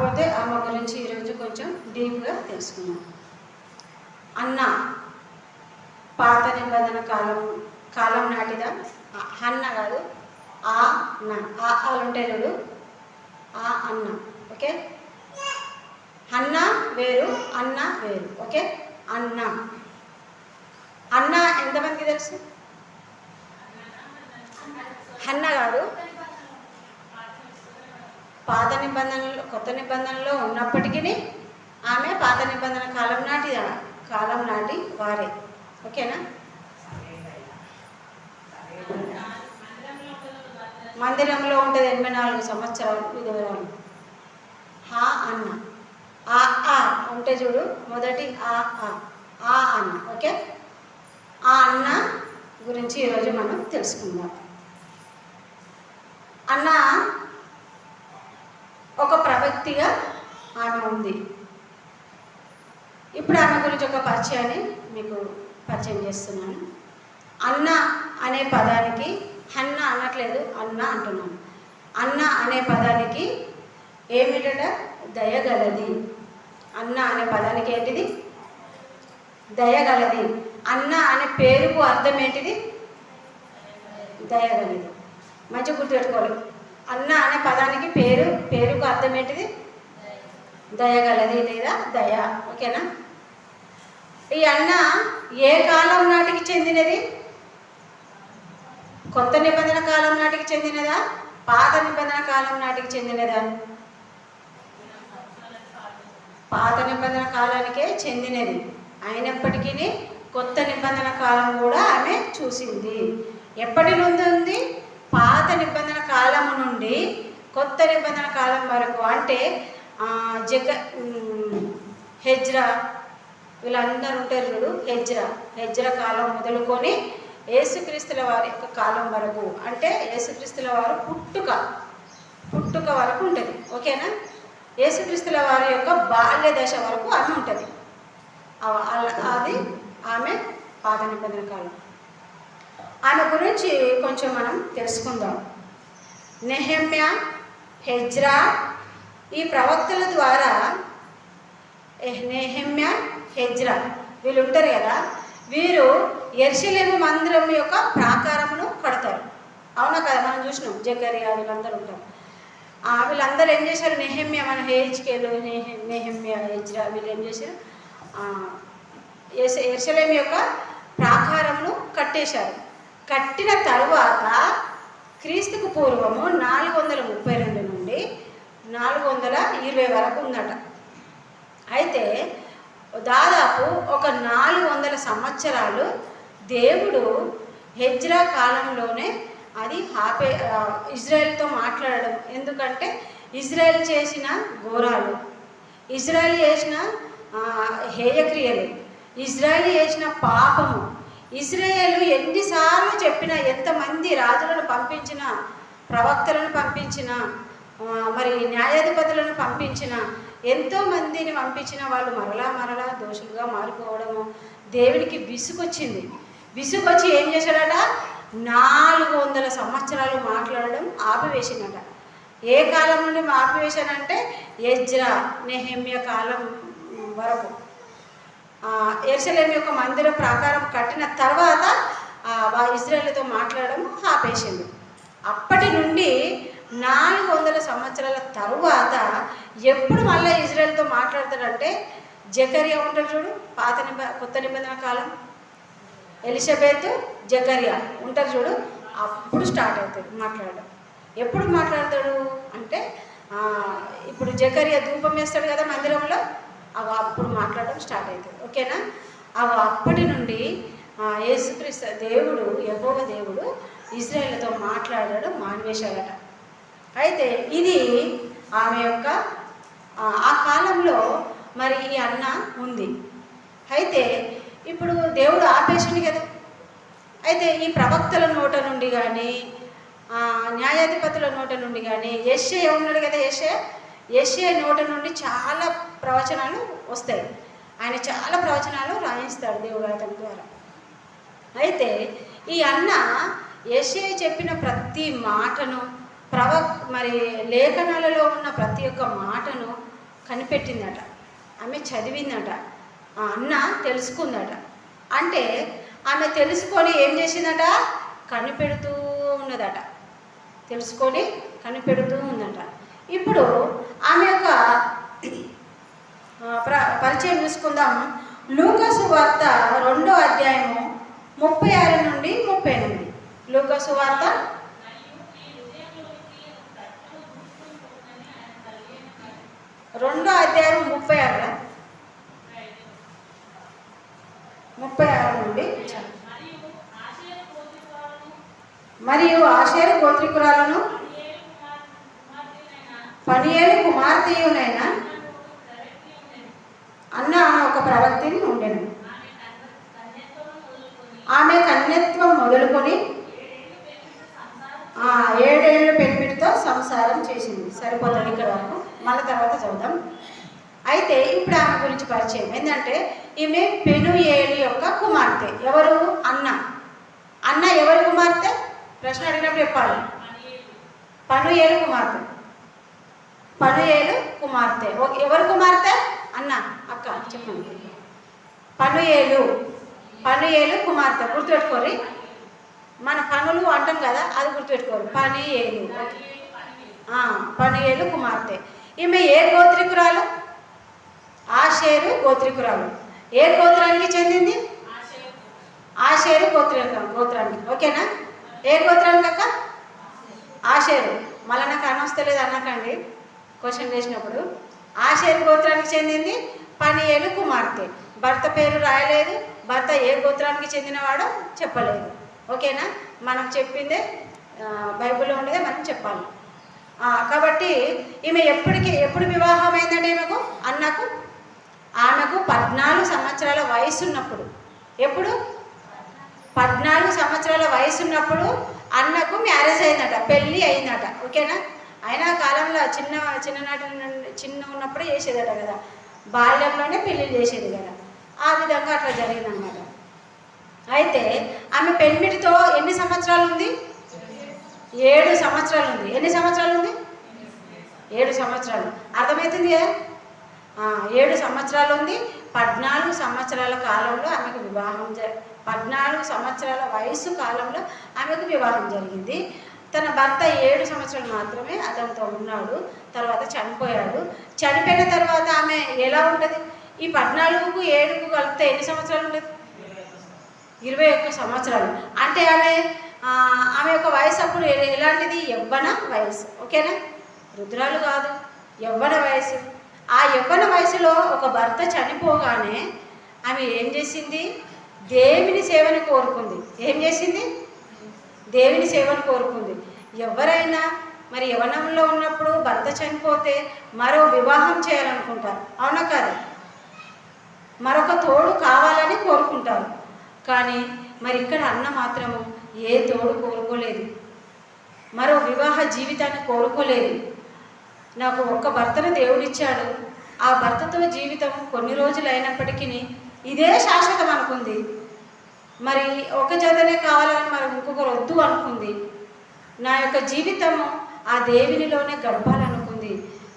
కాకపోతే అమ్మ గురించి ఈరోజు కొంచెం డీప్గా తెలుసుకున్నాం అన్న పాత నిబంధన కాలం కాలం నాటిదా? అన్న కాదు. ఆ అన్న. ఆ ఆలు ఉంటాయి చూడు. ఆ అన్న. ఓకే? అన్న వేరు అన్న వేరు. ఓకే? అన్న. అన్న ఎంతమందికి తెలుసు? అన్న కాదు. పాత నిబంధనలు కొత్త నిబంధనలో ఉన్నప్పటికీ ఆమె పాత నిబంధన కాలం నాటి కాలం నాటి వారే. ఓకేనా? మందిరంలో ఉంటుంది ఎనభై నాలుగు సంవత్సరాలు విధవరాలు. హా అన్న. ఆ ఆ ఉంటే చూడు మొదటి ఆ ఆ. ఆ అన్న. ఓకే? ఆ అన్న గురించి ఈరోజు మనం తెలుసుకుందాం అన్న ఒక ప్రవక్తిగా ఆమె ఉంది ఇప్పుడు యొక్క ఒక పరిచయాన్ని మీకు పరిచయం చేస్తున్నాను. అన్న అనే పదానికి హన్న అనట్లేదు అన్న అంటున్నాను. అన్న అనే పదానికి ఏమిటట? దయగలది. అన్న అనే పదానికి ఏంటిది? దయగలది. అన్న అనే పేరుకు అర్థం ఏంటిది? దయగలది. మంచిగా గుర్తుపెట్టుకోవాలి. అన్న అనే పదానికి పేరు పేరుకు అర్థం ఏంటిది? దయగలది లేదా దయ. ఓకేనా? ఈ అన్న ఏ కాలం నాటికి చెందినది? కొత్త నిబంధన కాలం నాటికి చెందినదా? పాత నిబంధన కాలం నాటికి చెందినదా? పాత నిబంధన కాలానికే చెందినది. అయినప్పటికీ కొత్త నిబంధన కాలం కూడా ఆమె చూసింది. ఎప్పటి నుండి ఉంది? పాత నిబంధన కాలం నుండి కొత్త నిబంధన కాలం వరకు. అంటే జగ హెజ్రా వీళ్ళందరూ ఉంటారు చూడు హెజ్రా. హెజ్రా కాలం మొదలుకొని యేసుక్రీస్తుల వారి యొక్క కాలం వరకు. అంటే యేసుక్రీస్తుల వారు పుట్టుక. పుట్టుక వరకు ఉంటుంది. ఓకేనా? యేసుక్రీస్తుల వారి యొక్క బాల్య దశ వరకు అది ఉంటుంది. అది ఆమె పాత నిబంధన కాలం. ఆమె గురించి కొంచెం మనం తెలుసుకుందాం. నెహమ్య హెజ్రా ఈ ప్రవక్తల ద్వారా ఎహ్- నెహమ్య హెజ్రా. వీళ్ళు ఉంటారు కదా? వీరు ఎర్షలేము మందిరం యొక్క ప్రాకారమును కడతారు. అవునా కదా? మనం చూసినాం. జకరియా వీళ్ళందరూ ఉంటారు. వీళ్ళందరూ ఏం చేశారు? నెహమ్య మన హేజ్కేలు నెహమ్య హెజ్రా వీళ్ళు ఏం చేశారు? ఆ, ఎర్షలేము యొక్క ప్రాకారమును కట్టేశారు. కట్టిన తరువాత క్రీస్తుకు పూర్వము నాలుగు వందల ముప్పై రెండు నుండి నాలుగు వందల ఇరవై వరకు ఉందట. అయితే దాదాపు ఒక నాలుగు వందల సంవత్సరాలు దేవుడు హెజ్రా కాలంలోనే అది ఆపే ఇజ్రాయెల్తో మాట్లాడడం. ఎందుకంటే ఇజ్రాయెల్ చేసిన ఘోరాలు ఇజ్రాయెల్ చేసిన హేయక్రియలు ఇజ్రాయెల్ చేసిన పాపము ఇజ్రాయేల్ ఎన్నిసార్లు చెప్పినా ఎంతమంది రాజులను పంపించినా ప్రవక్తలను పంపించినా మరి న్యాయాధిపతులను పంపించినా ఎంతో మందిని పంపించిన వాళ్ళు మరలా మరలా దోషులుగా మారిపోవడము దేవునికి విసుగొచ్చింది. విసుగొచ్చి ఏం చేశాడట? నాలుగు వందల సంవత్సరాలు మాట్లాడడం ఆపివేసిందట ఏ కాలం నుండి ఆపివేశానంటే ఎజ్రా నెహమ్య కాలం వరకు. ఎర్సలేం యొక్క మందిర ప్రాకారం కట్టిన తర్వాత ఆ, ఇజ్రాయేల్తో మాట్లాడడం ఆపేసింది అప్పటి నుండి నాలుగు వందల సంవత్సరాల తరువాత ఎప్పుడు మళ్ళీ ఇజ్రాయెల్తో మాట్లాడతాడంటే జకరియా ఉంటాడు చూడు పాత నిబ కొత్త నిబంధన కాలం. ఎలిజబెత్ జకరియా ఉంటారు చూడు అప్పుడు స్టార్ట్ అవుతుంది మాట్లాడడం. ఎప్పుడు మాట్లాడతాడు అంటే ఇప్పుడు జకరియా ధూపం వేస్తాడు కదా మందిరంలో అవి అప్పుడు మాట్లాడడం స్టార్ట్ అవుతుంది ఓకేనా? అవి అప్పటి నుండి యేసుక్రీస్తు దేవుడు ఎగవ దేవుడు ఇజ్రాయేల్తో మాట్లాడడం మానివేశాడట. అయితే ఇది ఆమె యొక్క ఆ, కాలంలో మరి ఈ అన్న ఉంది. అయితే ఇప్పుడు దేవుడు ఆపేసింది కదా. అయితే ఈ ప్రవక్తల నోట నుండి కానీ న్యాయాధిపతుల నోట నుండి కానీ ఎస్ఏ ఉన్నాడు కదా ఎస్ఏ ఎస్ఏ నోట నుండి చాలా ప్రవచనాలు వస్తాయి. ఆయన చాలా ప్రవచనాలు రాయిస్తాడు దేవుడు అతని ద్వారా. అయితే ఈ అన్న యశ్య చెప్పిన ప్రతి మాటను ప్రవ మరి లేఖనాలలో ఉన్న ప్రతి ఒక్క మాటను కనిపెట్టిందట. ఆమె చదివిందట. ఆ అన్న తెలుసుకుందట. అంటే ఆమె తెలుసుకొని ఏం చేసిందట? కనిపెడుతూ ఉన్నదట. తెలుసుకొని కనిపెడుతూ ఉందట. ఇప్పుడు ఆమె యొక్క ప్ర పరిచయం చూసుకుందాం. లూకసు వార్త రెండో అధ్యాయము ముప్పై ఆరు నుండి ముప్పై ఎనిమిది. లూకసు వార్త రెండో అధ్యాయం ముప్పై ఆరు ముప్పై ఆరు నుండి. మరియు ఆశేరు గోత్రికురాలను పనియేలు కుమార్తెయునైనా అన్న ఒక ప్రవక్తిని ఉండెను. ఆమె కన్యత్వం మొదలుకొని ఏడేళ్ళ ఏడేళ్ళు సంసారం చేసింది. సరిపోతుంది ఇక్కడ వరకు? మళ్ళీ తర్వాత చదువుదాం. అయితే ఇప్పుడు ఆమె గురించి పరిచయం. ఏంటంటే ఈమె పెనుయేలు యొక్క కుమార్తె. ఎవరు? అన్న. అన్న ఎవరి కుమార్తె? ప్రశ్న అడిగినప్పుడు చెప్పాలి. పనుయేలు కుమార్తె. పనుయేలు కుమార్తె. ఓ- ఎవరు కుమార్తె? అన్న. అక్క చెప్పండి. పనుయేలు. పనుయేలు కుమార్తె. గుర్తుపెట్టుకోరి మన పనులు అంటాం కదా అది గుర్తుపెట్టుకోరు. పని ఏలు పని ఏలు కుమార్తె. ఈమె ఏ గోత్రికురాలు? ఆషేరు గోత్రికురాలు. ఏ గోత్రానికి చెందింది? ఆషేరు గోత్రికం గోత్రానికి. ఓకేనా? ఏ గోత్రానికి అక్క? ఆషేరు. మళ్ళీ నాకు అనవస్తలేదు అన్నకండి. క్వశ్చన్ వేసినప్పుడు. ఆషేరు గోత్రానికి చెందింది పనియేలు కుమార్తె. భర్త పేరు రాయలేదు. భర్త ఏ గోత్రానికి చెందినవాడో చెప్పలేదు. ఓకేనా? మనం చెప్పిందే బైబిల్లో ఉండేదే మనం చెప్పాలి. కాబట్టి ఈమె ఎప్పటికి ఎప్పుడు వివాహం అయిందంటే ఈమెకు? అన్నకు ఆమెకు పద్నాలుగు సంవత్సరాల వయసు ఉన్నప్పుడు ఎప్పుడు? పద్నాలుగు సంవత్సరాల వయసు ఉన్నప్పుడు అన్నకు మ్యారేజ్ అయిందట పెళ్ళి అయిందట ఓకేనా? అయినా కాలంలో చిన్న చిన్ననాటి నుండి చిన్న ఉన్నప్పుడే చేసేదట కదా. బాల్యంలోనే పెళ్ళిళ్ళు చేసేది కదా. ఆ విధంగా అట్లా జరిగిందనమాట అయితే ఆమె పెళ్ళిటితో ఎన్ని సంవత్సరాలు ఉంది? ఏడు సంవత్సరాలు ఉంది. ఎన్ని సంవత్సరాలు ఉంది? ఏడు సంవత్సరాలు. అర్థమవుతుంది ఏడు సంవత్సరాలు ఉంది. పద్నాలుగు సంవత్సరాల కాలంలో ఆమెకు వివాహం జ పద్నాలుగు సంవత్సరాల వయసు కాలంలో ఆమెకు వివాహం జరిగింది. తన భర్త ఏడు సంవత్సరాలు మాత్రమే అతనితో ఉన్నాడు. తర్వాత చనిపోయాడు. చనిపోయిన తర్వాత ఆమె ఎలా ఉంటుంది? ఈ పద్నాలుగుకు ఏడుకు కలిపితే ఎన్ని సంవత్సరాలు ఉంటుంది? ఇరవై ఒక్క సంవత్సరాలు. అంటే ఆమె ఆమె యొక్క వయసు అప్పుడు ఎలాంటిది? యవ్వన వయసు. ఓకేనా? రుద్రాలు కాదు. యవ్వన వయసు. ఆ యవ్వన వయసులో ఒక భర్త చనిపోగానే ఆమె ఏం చేసింది? దేవుని సేవని కోరుకుంది. ఏం చేసింది? దేవుని సేవను కోరుకుంది. ఎవరైనా మరి యవనంలో ఉన్నప్పుడు భర్త చనిపోతే మరో వివాహం చేయాలనుకుంటారు. అవునా కాదు? మరొక తోడు కావాలని కోరుకుంటారు. కానీ మరి ఇక్కడ అన్న మాత్రము ఏ తోడు కోరుకోలేదు. మరో వివాహ జీవితాన్ని కోరుకోలేదు. నాకు ఒక్క భర్తను దేవుడిచ్చాడు. ఆ భర్తతో జీవితం కొన్ని రోజులు అయినప్పటికీ ఇదే శాశ్వతం అనుకుంది మరి ఒక జతనే కావాలని మరి ఇంకొకరు వద్దు అనుకుంది. నా యొక్క జీవితము ఆ దేవునిలోనే గడపాలనుకుంది.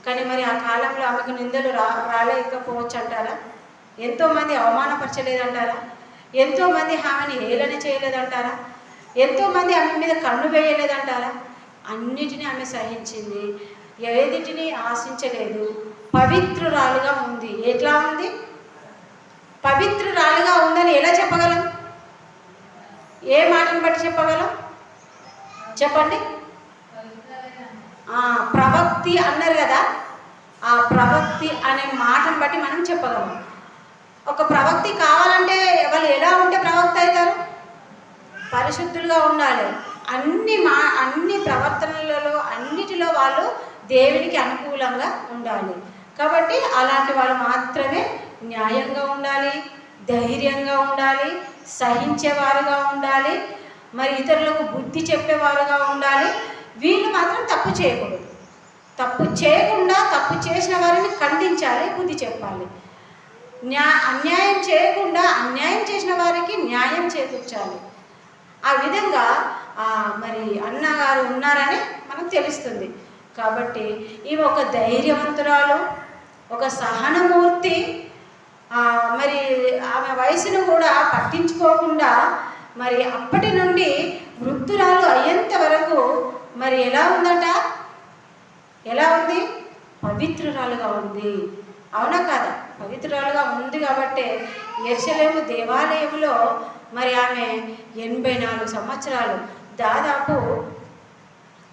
కానీ మరి ఆ కాలంలో ఆమెకు నిందలు రా రాలేకపోవచ్చు అంటారా ఎంతోమంది అవమానపరచలేదంటారా? ఎంతోమంది ఆమెని హేళన చేయలేదంటారా? ఎంతోమంది ఆమె మీద కన్ను వేయలేదంటారా? అన్నిటినీ ఆమె సహించింది. ఏదిటిని ఆశించలేదు. పవిత్రురాలుగా ఉంది. ఎట్లా ఉంది? పవిత్రురాలుగా ఉందని ఎలా చెప్పగలం? ఏ మాటను బట్టి చెప్పగలం? చెప్పండి. ఆ, ప్రవక్తి అన్నారు కదా. ఆ ప్రవక్తి అనే మాటను బట్టి మనం చెప్పగలం. ఒక ప్రవక్తి కావాలంటే వాళ్ళు ఎలా ఉంటే ప్రవక్త అవుతారు? పరిశుద్ధులుగా ఉండాలి. అన్ని మా అన్ని ప్రవర్తనలలో అన్నిటిలో వాళ్ళు దేవునికి అనుకూలంగా ఉండాలి. కాబట్టి అలాంటి వాళ్ళు మాత్రమే న్యాయంగా ఉండాలి ధైర్యంగా ఉండాలి సహించేవారుగా ఉండాలి మరి ఇతరులకు బుద్ధి చెప్పేవారుగా ఉండాలి. వీళ్ళు మాత్రం తప్పు చేయకూడదు. తప్పు చేయకుండా తప్పు చేసిన వారిని ఖండించాలి బుద్ధి చెప్పాలి. న్యా అన్యాయం చేయకుండా అన్యాయం చేసిన వారికి న్యాయం చేకూర్చాలి. ఆ విధంగా మరి అన్నగారు ఉన్నారని మనకు తెలుస్తుంది. కాబట్టి ఈమె ఒక ధైర్యవంతురాలు ఒక సహనమూర్తి మరి ఆమె వయసును కూడా పట్టించుకోకుండా మరి అప్పటి నుండి వృద్ధురాలు అయ్యేంత వరకు మరి ఎలా ఉందట? ఎలా ఉంది? పవిత్రురాలుగా ఉంది. అవునా కాదా? పవిత్రాలుగా ఉంది కాబట్టి ఎర్షలేము దేవాలయంలో మరి ఆమె ఎనభై నాలుగు సంవత్సరాలు. దాదాపు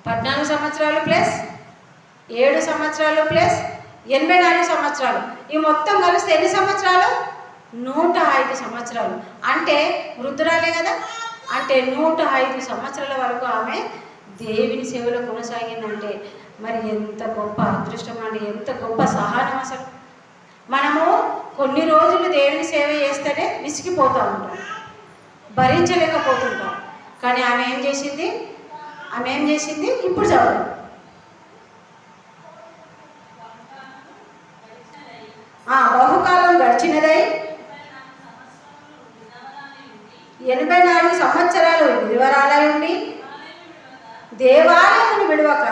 పద్నాలుగు సంవత్సరాలు ప్లస్ ఏడు సంవత్సరాలు ప్లస్ ఎనభై నాలుగు సంవత్సరాలు. ఈ మొత్తం కలిస్తే ఎన్ని సంవత్సరాలు? నూట ఐదు సంవత్సరాలు. అంటే వృద్ధురాలే కదా? అంటే నూట ఐదు సంవత్సరాల వరకు ఆమె దేవుని సేవలో కొనసాగిందంటే మరి ఎంత గొప్ప అదృష్టం అండి ఎంత గొప్ప సహనం అసలు. మనము కొన్ని రోజులు దేవుని సేవ చేస్తేనే విసిగిపోతూ. ఉంటాం భరించలేకపోతుంటాం. కానీ ఆమె ఏం చేసింది? ఆమె ఏం చేసింది? ఇప్పుడు చదువు ఆ, బహుకాలం గడిచినదై ఎనభై నాలుగు సంవత్సరాలు విలువరాలై ఉండి దేవాలయమును విడవక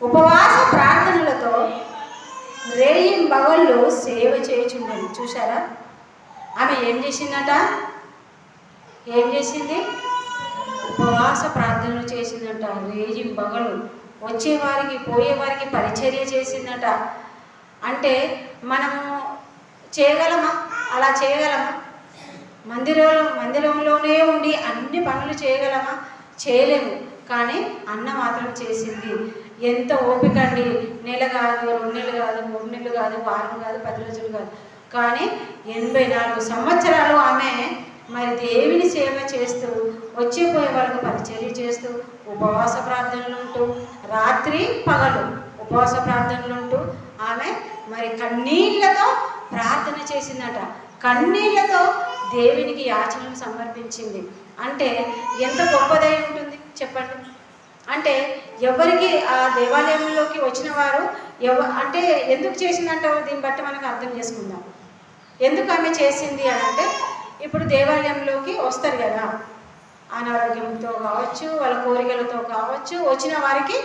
ఉపవాస రేయిం బగళ్ళు సేవ చేయుచుండను. చూసారా ఆమె ఏం చేసిందట? ఏం చేసింది? ఉపవాస ప్రార్థనలు చేసిందట. రేయిం బగలు వచ్చేవారికి పోయేవారికి పరిచర్య చేసిందట. అంటే మనము చేయగలమా? అలా చేయగలమా? మందిరంలో మందిరంలోనే ఉండి అన్ని పనులు చేయగలమా? చేయలేము. కానీ అన్న మాత్రం చేసింది. ఎంత ఓపిక అండి? నెల కాదు రెండు నెలలు కాదు మూడు నెలలు కాదు వారం కాదు పది రోజులు కాదు. కానీ ఎనభై నాలుగు సంవత్సరాలు ఆమె మరి దేవుని సేవ చేస్తూ వచ్చిపోయే వాళ్ళకు పరిచర్య చేస్తూ ఉపవాస ప్రార్థనలు ఉంటూ రాత్రి పగలు ఉపవాస ప్రార్థనలు ఉంటూ ఆమె మరి కన్నీళ్ళతో ప్రార్థన చేసిందట. కన్నీళ్ళతో దేవునికి యాచనలు సమర్పించింది. అంటే ఎంత గొప్పదై ఉంటుంది చెప్పండి? అంటే ఎవరికి ఆ దేవాలయంలోకి వచ్చిన వారు ఎవ అంటే ఎందుకు చేసిందంటారు దీన్ని బట్టి మనకు అర్థం చేసుకుందాం. ఎందుకు ఆమె చేసింది అని అంటే ఇప్పుడు దేవాలయంలోకి వస్తారు కదా. అనారోగ్యంతో కావచ్చు వాళ్ళ కోరికలతో కావచ్చు వచ్చిన వారికి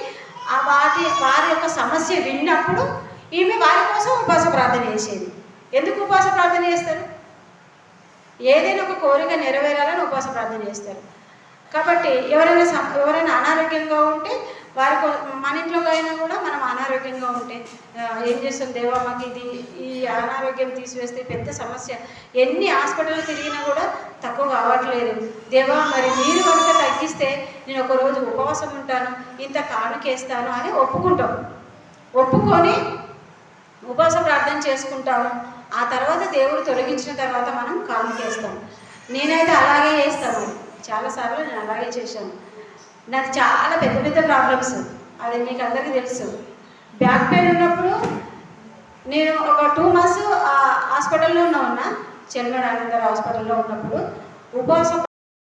ఆ వాటి వారి యొక్క సమస్య విన్నప్పుడు ఈమె వారి కోసం ఉపాస ప్రార్థన చేసేది. ఎందుకు ఉపాస ప్రార్థన చేస్తారు? ఏదైనా ఒక కోరిక నెరవేరాలని ఉపాస ప్రార్థన చేస్తారు. కాబట్టి ఎవరైనా సం- ఎవరైనా అనారోగ్యంగా ఉంటే వారికి మన ఇంట్లో అయినా కూడా మనం అనారోగ్యంగా ఉంటే ఏం చేస్తాం? దేవా మాకు ఇది ఈ అనారోగ్యం తీసివేస్తే పెద్ద సమస్య. ఎన్ని హాస్పిటల్ తిరిగినా కూడా తక్కువ కావట్లేదు. దేవా మరి మీరు కనుక తగ్గిస్తే నేను ఒక రోజు ఉపవాసం ఉంటాను ఇంత కానుకేస్తాను అని ఒప్పుకుంటాం. ఒప్పుకొని ఉపవాస ప్రార్థన చేసుకుంటాము. ఆ తర్వాత దేవుడు తొలగించిన తర్వాత మనం కానుకేస్తాం నేనైతే అలాగే చేస్తాను. చాలాసార్లు నేను అలాగే చేశాను. నాకు చాలా పెద్ద పెద్ద ప్రాబ్లమ్స్ అది మీకు అందరికీ తెలుసు. బ్యాక్ పెయిన్ ఉన్నప్పుడు నేను ఒక టూ మంత్స్ హాస్పిటల్లో ఉన్నా. చెల్మడ ఆనందర్ హాస్పిటల్లో ఉన్నప్పుడు. ఉపవాసం